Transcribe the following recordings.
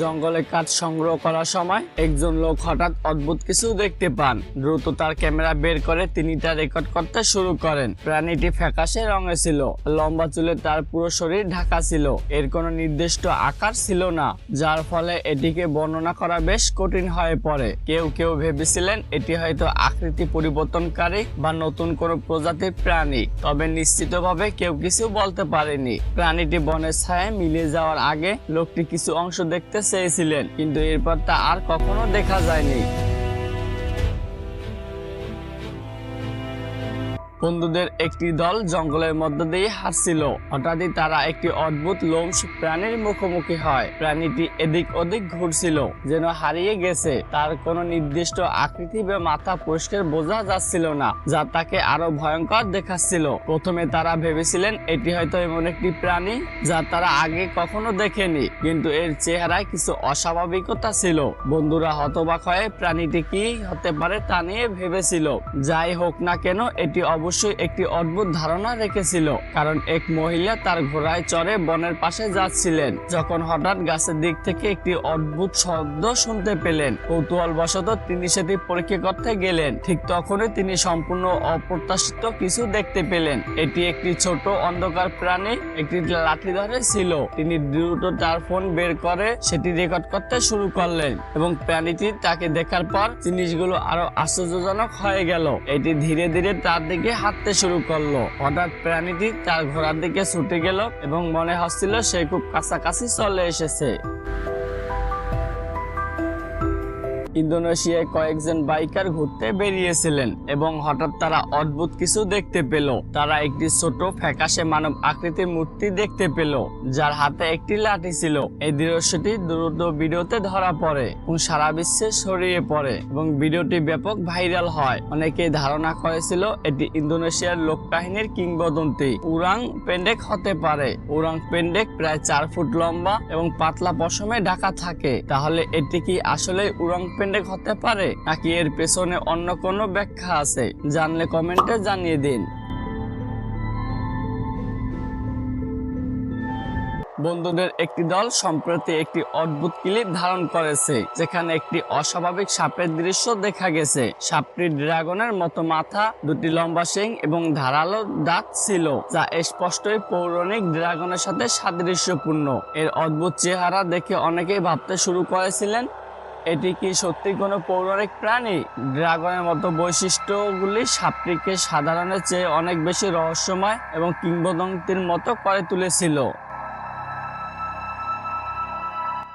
জঙ্গলে কাঠ সংগ্রহ করার সময় একজন লোক হঠাৎ অদ্ভুত কিছু দেখতে পান। দ্রুত তার ক্যামেরা বের করে তিনি তা রেকর্ড করতে শুরু করেন। প্রাণীটি ফ্যাকাশে রঙে ছিল। লম্বা চুলে তার পুরো শরীর ঢাকা ছিল। এর কোনো নির্দিষ্ট আকার ছিল না, যার ফলে এটিকে বর্ণনা করা বেশ কঠিন হয়ে পড়ে। কেউ কেউ ভেবেছিলেন এটি হয়তো আকৃতি পরিবর্তনকারী বা নতুন কোনো প্রজাতির প্রাণী, তবে নিশ্চিতভাবে কেউ কিছু বলতে পারেনি। প্রাণীটি বনের ছায়ায় মিলিয়ে যাওয়ার আগে লোকটি কিছু অংশ দেখতে চেয়েছিলেন কিন্তু এরপর তা আর কখনো দেখা যায়নি। বন্ধুদের একটি দল জঙ্গলের মধ্য দিয়ে হাঁটছিল। হঠাৎই তারা একটি অদ্ভুত লোমস প্রাণীর মুখোমুখি হয়। প্রাণীটি এদিক ওদিক ঘুরছিল, যেন হারিয়ে গেছে। তার কোনো নির্দিষ্ট আকৃতি বা মাথা পরিষ্কার বোঝা যাচ্ছিল না, যা তাকে আরও ভয়ঙ্কর দেখাচ্ছিল। প্রথমে তারা ভেবেছিলেন, এটি হয়তো এমন একটি প্রাণী যা তারা আগে কখনো দেখেনি। কিন্তু এর চেহারায় কিছু অস্বাভাবিকতা ছিল। বন্ধুরা হতবাক হয়ে প্রাণীটি কি হতে পারে তা নিয়ে ভেবেছিল। যাই হোক না কেন, এটি অবশ্যই একটি অদ্ভুত ধারণা রেখেছিল, কারণ এক মহিলা তার ঘোড়ায় চড়ে বনের পাশে যাচ্ছিলেন, যখন হঠাৎ গাছের দিক থেকে একটি অদ্ভুত শব্দ শুনতে পেলেন। কৌতূহল বশত তিনি সেটি পরীক্ষা করতে গেলেন। ঠিক তখনই তিনি সম্পূর্ণ অপ্রত্যাশিত কিছু দেখতে পেলেন। এটি একটি ছোট অন্ধকার প্রাণী, একটি লাঠি ধরে ছিল। তিনি দ্রুত তার ফোন বের করে সেটি রেকর্ড করতে শুরু করলেন এবং প্রাণীটি তাকে দেখার পর জিনিসগুলো আরও আশ্চর্যজনক হয়ে গেল। এটি ধীরে ধীরে তার দিকে হাঁটতে শুরু করল। হঠাৎ প্রাণীটি তার ঘোড়ার দিকে ছুটে গেল এবং মনে হচ্ছিল সে খুব কাছাকাছি চলে এসেছে। ইন্দোনেশিয়ায় কয়েকজন বাইকার ঘুরতে বেরিয়েছিলেন এবং হঠাৎ তারা অদ্ভুত কিছু দেখতে পেল। তারা একটি ছোট ফ্যাকাশে মানব আকৃতির মূর্তি দেখতে পেল, যার হাতে একটি লাঠি ছিল। এই দৃশ্যটি দ্রুত ভিডিওতে ধরা পড়ে এবং সারা বিশ্বে ছড়িয়ে পড়ে এবং ভিডিওটি ব্যাপক ভাইরাল হয়। অনেকেই ধারণা করেছিল এটি ইন্দোনেশিয়ার লোক কাহিনীর কিংবদন্তি উরাং পেন্ডেক হতে পারে। উরাং পেন্ডেক প্রায় চার ফুট লম্বা এবং পাতলা পশমে ঢাকা থাকে। তাহলে এটি কি আসলে উরাং পেন্ডেক হতে পারে, নাকি এর পেছনে অন্য কোনো ব্যাখ্যা আছে? জানলে কমেন্টে জানিয়ে দিন। বন্ধুদের একটি দল সম্প্রতি একটি অদ্ভুত ক্লিপ ধারণ করেছে, যেখানে একটি অস্বাভাবিক সাপের দৃশ্য দেখা গেছে। সাপটি ড্রাগনের মতো মাথা, দুটি লম্বা শিং এবং ধারালো দাঁত ছিল, যা স্পষ্টই পৌরাণিক ড্রাগনের সাথে সাদৃশ্যপূর্ণ। এর অদ্ভুত চেহারা দেখে অনেকেই ভাবতে শুরু করেছিলেন এটি কি সত্যি কোনো পৌরাণিক প্রাণী? ড্রাগনের মতো বৈশিষ্ট্যগুলি সাপটিকে সাধারণের চেয়ে অনেক বেশি রহস্যময় এবং কিংবদন্তির মতো করে তুলেছিল।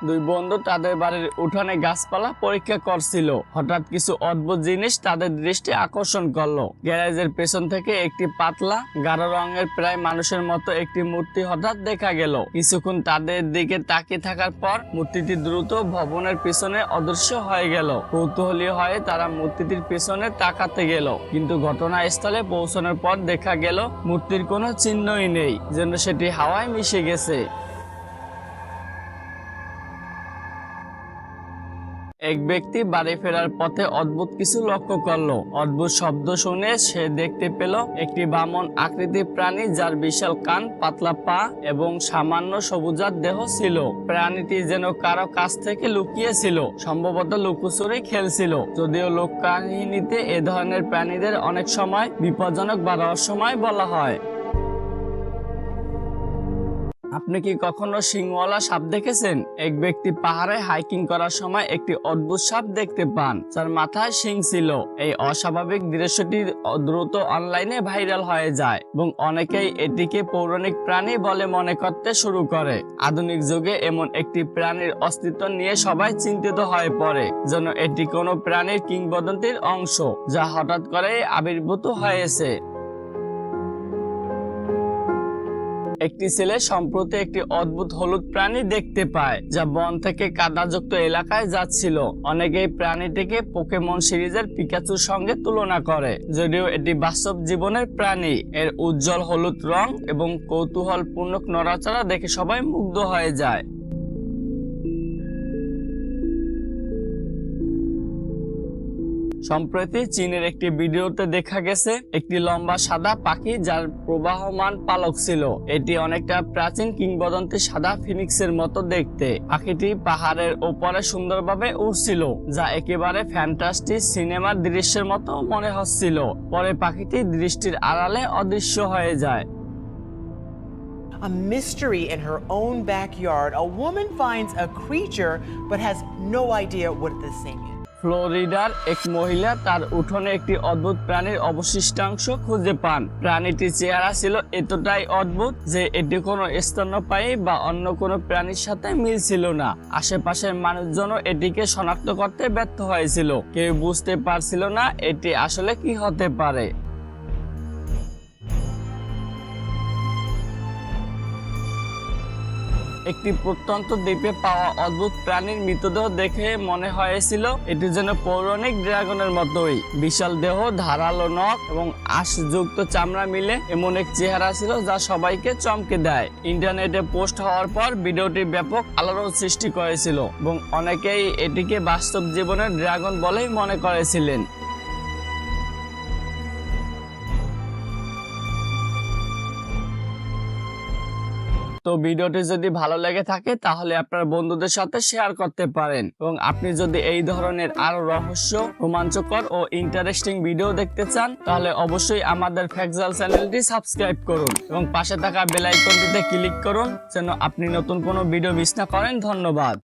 দুই বন্ধু তাদের বাড়ির উঠানে গাছপালা পরীক্ষা করছিল। হঠাৎ কিছু অদ্ভুত জিনিস তাদের দৃষ্টি আকর্ষণ করল। গ্যারেজের পেছন থেকে একটি পাতলা, গাঢ় রঙের প্রায় মানুষের মতো একটি মূর্তি হঠাৎ দেখা গেল। কিছুক্ষণ তাদের দিকে তাকিয়ে থাকার পর মূর্তিটি দ্রুত ভবনের পিছনে অদৃশ্য হয়ে গেল। কৌতূহলী হয়ে তারা মূর্তিটির পেছনে তাকাতে গেল। কিন্তু ঘটনাস্থলে পৌঁছানোর পর দেখা গেল, মূর্তির কোনো চিহ্নই নেই, যেন সেটি হাওয়ায় মিশে গেছে। এক ব্যক্তি বাড়ি ফেরার পথে অদ্ভুত কিছু লক্ষ্য করল। অদ্ভুত শব্দ শুনে সে দেখতে পেল একটি বামন আকৃতির প্রাণী যার বিশাল কান, পাতলা পা এবং সামান্য সবুজার দেহ ছিল। প্রাণীটি যেন কারও কাছ থেকে লুকিয়েছিল, সম্ভবত লুকোচুরি খেলছিল। যদিও লোক কাহিনীতে এ ধরনের প্রাণীদের অনেক সময় বিপজ্জনক বা রহস্যময় বলা হয়। আপনি কি কখনো সিংওয়ালা সাপ দেখেছেন? এক ব্যক্তি পাহাড়ে হাইকিং করার সময় একটি অদ্ভুত সাপ দেখতে পান। যার মাথায় শিং ছিল। এই অস্বাভাবিক দৃশ্যটি দ্রুত অনলাইনে ভাইরাল হয়ে যায় এবং অনেকেই এটিকে পৌরাণিক প্রাণী বলে মনে করতে শুরু করে। আধুনিক যুগে এমন একটি প্রাণীর অস্তিত্ব নিয়ে সবাই চিন্তিত হয়ে পড়ে, যেন এটি কোনো প্রাণীর কিংবদন্তির অংশ, যা হঠাৎ করে আবির্ভূত হয়েছে। একটি ছেলে সম্প্রতি একটি অদ্ভুত হলুদ প্রাণী দেখতে পায়, যা বন থেকে কাদাযুক্ত এলাকায় যাচ্ছিল। অনেকে এই প্রাণীটিকে পোকেমন সিরিজের পিকাচুর সঙ্গে তুলনা করে, যদিও এটি বাস্তব জীবনের প্রাণী। এর উজ্জ্বল হলুদ রং এবং কৌতূহলপূর্ণ নড়াচড়া দেখে সবাই মুগ্ধ হয়ে যায়। সম্প্রতি চীনের একটি ভিডিওতে দেখা গেছে, একটি লম্বা সাদা পাখি যার প্রবাহমান পালক ছিল এটি অনেকটা প্রাচীন কিংবদন্তি সাদা ফিনিক্সের মতো দেখতে পাখিটি পাহাড়ের ওপরে সুন্দরভাবে উড়ছিল, যা একেবারে ফ্যান্টাস্টিক সিনেমার দৃশ্যের মতো মনে হচ্ছিল পরে পাখিটি দৃষ্টির আড়ালে অদৃশ্য হয়ে যায় A mystery in her own backyard. A woman finds a creature, but has no idea what this thing is. ফ্লোরিডার এক মহিলা তার উঠোনে একটি অদ্ভুত প্রাণীর অবশিষ্টাংশ খুঁজে পান। প্রাণীটির চেহারা ছিল এতটাই অদ্ভুত যে এটি কোনো স্তন্যপায়ী বা অন্য কোনো প্রাণীর সাথে মিল ছিল না। আশেপাশের মানুষজনও এটিকে শনাক্ত করতে ব্যর্থ হয়েছিল। কেউ বুঝতে পারছিল না এটি আসলে কি হতে পারে। একটি প্রত্যন্ত দ্বীপে পাওয়া অদ্ভুত প্রাণীর মৃতদেহ দেখে মনে হয়েছিল এটি যেন পৌরাণিক ড্রাগনের মতোই। বিশাল দেহ, ধারালো নখ এবং আশযুক্ত চামড়া মিলে এমন এক চেহারা ছিল যা সবাইকে চমকে দেয়। ইন্টারনেটে পোস্ট হওয়ার পর ভিডিওটি ব্যাপক আলোড়ন সৃষ্টি করেছিল এবং অনেকেই এটিকে বাস্তব জীবনের ড্রাগন বলেই মনে করেছিলেন। তো ভিডিওটি যদি ভালো লেগে থাকে, তাহলে আপনার বন্ধুদের সাথে শেয়ার করতে পারেন। এবং আপনি যদি এই ধরনের আরও রহস্য, রোমাঞ্চকর ও ইন্টারেস্টিং ভিডিও দেখতে চান, তাহলে অবশ্যই আমাদের ফ্যাকজাল চ্যানেলটি সাবস্ক্রাইব করুন। এবং পাশে থাকা বেল আইকনটিতে ক্লিক করুন, যেন আপনি নতুন কোনো ভিডিও মিস না করেন। ধন্যবাদ।